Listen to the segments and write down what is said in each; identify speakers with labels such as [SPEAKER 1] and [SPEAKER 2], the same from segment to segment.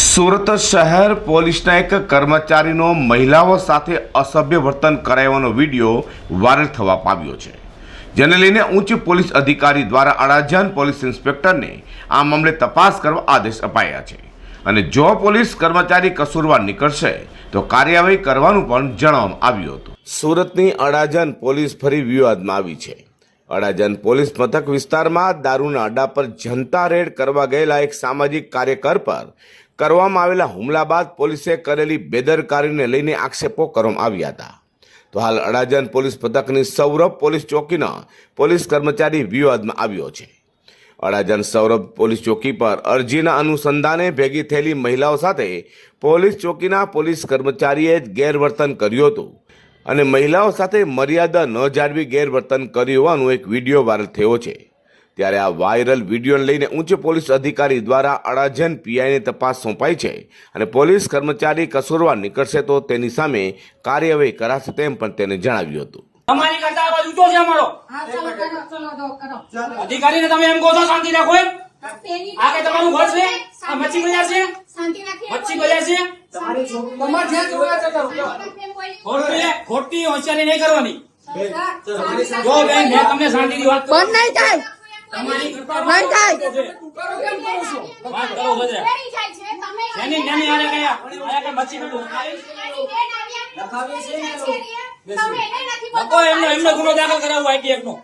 [SPEAKER 1] સુરત શહેર પોલીસના એક કર્મચારીનો મહિલાઓ સાથે અસભ્ય વર્તન કરાવવાનો વીડિયો વાયરલ થવા પામ્યો છે, જેને લઈને ઉચ્ચ પોલીસ અધિકારી દ્વારા અડાજન પોલીસ ઇન્સ્પેક્ટરને આ મામલે તપાસ કરવા આદેશ અપાયા છે. અને જો પોલીસ કર્મચારી કસૂરવાર નીકળશે, તો કાર્યવાહી કરવાનું પણ જણાવવામાં આવ્યું હતું. સુરતની અડાજન પોલીસ ફરી વિવાદમાં આવી છે. અડાજન પોલીસ મથક વિસ્તારમાં દારૂના અડ્ડા પર જનતા રેડ કરવા ગયેલા એક સામાજિક કાર્યકર પર કરવામાં આવેલા હુમલા બાદ પોલીસે કરેલી બેદરકારીને લઈને આક્ષેપો કરવામાં આવ્યા હતા. તો હાલ અડાજણ પોલીસ પથકની સૌરભ પોલીસ ચોકીના પોલીસ કર્મચારી વિવાદમાં આવ્યો છે. અડાજણ સૌરભ પોલીસ ચોકી પર અરજીના અનુસંધાને ભેગી થયેલી મહિલાઓ સાથે પોલીસ ચોકીના પોલીસ કર્મચારીએ ગેરવર્તન કર્યું હતું અને મહિલાઓ સાથે મર્યાદા ન જાળવી ગેરવર્તન કર્યું હોવાનો એક વીડિયો વાયરલ થયો છે. ત્યારે આ વાયરલ વિડીયોને લઈને ઉચ્ચ પોલીસ અધિકારી દ્વારા અડાજન પીઆઈને તપાસ સોંપાઈ છે અને પોલીસ કર્મચારી કસૂરવાર નીકળશે તો તેની સામે કાર્યવાહી કરાશે તેમ પણ તેને જણાવ્યું હતું.
[SPEAKER 2] તમારી કરતા આ ઊંચો છે અમારો.
[SPEAKER 3] હા ચાલો કરો ચલો દો કરો
[SPEAKER 2] અધિકારીને તમે એમ કહો છો શાંતિ રાખો એમ? આ કે તમારું ઘર છે? આ મચ્છી બજાર છે?
[SPEAKER 3] શાંતિ રાખી
[SPEAKER 2] મચ્છી બજાર છે?
[SPEAKER 3] તમારે જ્યાં જોવા
[SPEAKER 2] ખોટી ખોટી હોશિયારી નહીં કરવાની. જો બેન મેં તમને શાંતિથી વાત
[SPEAKER 3] બંધ નહીં થાય.
[SPEAKER 2] તમારી
[SPEAKER 3] બંધ થાય.
[SPEAKER 2] વાત કરો બધે જેની જેની આને કયા આયા કે મચ્છી બધું લખો એમનો એમનો ગુનો દાખલ કરાવવો આઈટી એક્ટ નો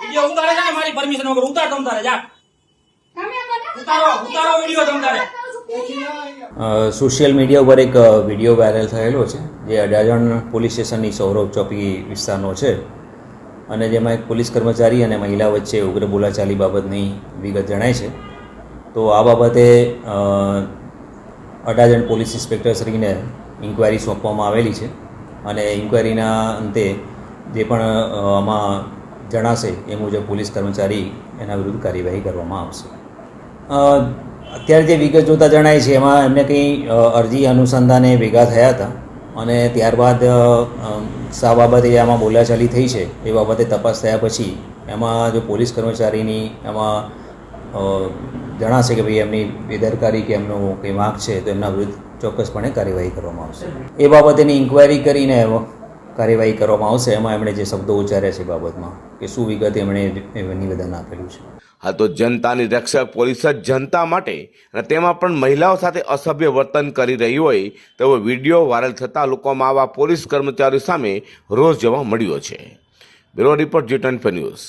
[SPEAKER 2] વીડિયો ઉતારે છે ને મારી પરમિશન વગર ઉતાર તમ તારે જા ઉતારો ઉતારો વીડિયો તમ તારે
[SPEAKER 4] સોશિયલ મીડિયા ઉપર એક વીડિયો વાયરલ થયેલો છે જે અડાજણ પોલીસ સ્ટેશનની સૌરભ ચોકી વિસ્તારનો છે અને જેમાં એક પોલીસ કર્મચારી અને મહિલા વચ્ચે ઉગ્ર બોલાચાલી બાબતની વિગત જણાય છે. તો આ બાબતે અડાજણ પોલીસ ઇન્સ્પેક્ટરશ્રીને ઇન્ક્વાયરી સોંપવામાં આવેલી છે અને ઇન્ક્વાયરીના અંતે જે પણ આમાં જણાશે એ મુજબ પોલીસ કર્મચારી એના વિરુદ્ધ કાર્યવાહી કરવામાં આવશે. અત્યારે જે વિગત જોતા જણાય છે, એમાં એમને કંઈ અરજી અનુસંધાને ભેગા થયા હતા. અને ત્યારબાદ શા બાબતે આમાં બોલાચાલી થઈ છે એ બાબતે તપાસ થયા પછી એમાં જો પોલીસ કર્મચારીની એમાં જણાશે કે ભાઈ એમની બેદરકારી કે એમનો કંઈ વાંક છે, તો એમના વિરુદ્ધ ચોક્કસપણે કાર્યવાહી કરવામાં આવશે. એ બાબતેની ઇન્ક્વાયરી કરીને કાર્યવાહી કરવામાં આવશે. એમાં એમણે જે શબ્દો ઉચ્ચાર્યા છે બાબતમાં, કે શું વિગત એમણે નિવેદન આપેલું છે.
[SPEAKER 1] હાલ તો જનતાની રક્ષક પોલીસ જ જનતા માટે અને તેમાં પણ મહિલાઓ સાથે અસભ્ય વર્તન કરી રહી હોય તેવો વીડિયો વાયરલ થતાં લોકોમાં આવા પોલીસ કર્મચારીઓ સામે રોષ જોવા મળ્યો છે. Bureau report G twenty news.